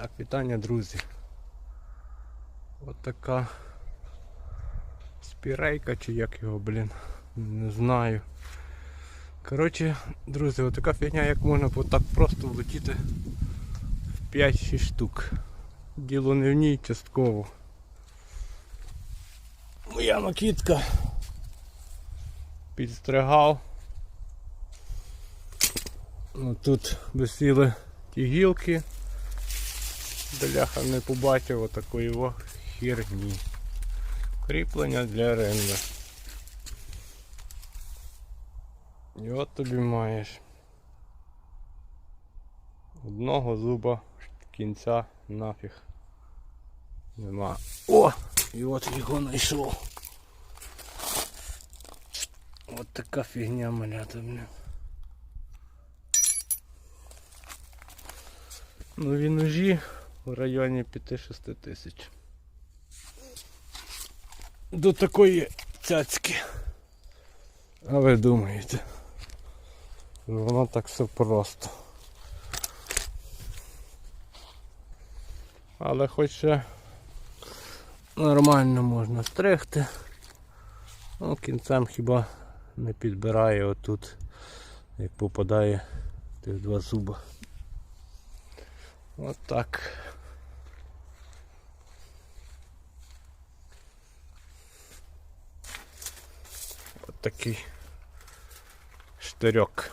Так, вітання, друзі. От спірейка чи як його, блін, не знаю. Коротше, друзі, от така фігня, як можна так просто влетіти в 5-6 штук. Діло не в ній частково. Моя накидка підстригав. Ну, тут висіли ті гілки. Бляха не побачив отакої херні. Кріплення для ренда. І от тобі маєш. Одного зуба кінця нафіг. Нема. О! І от його знайшов. От така фігня малята, блін. Нові ножі в районі 5-6 тисяч. До такої цяцьки. А ви думаєте? Воно так все просто. Але хоч ще нормально можна стригти. Ну, кінцем хіба не підбирає отут, як попадає тих два зуба. От так. От такий штирьок.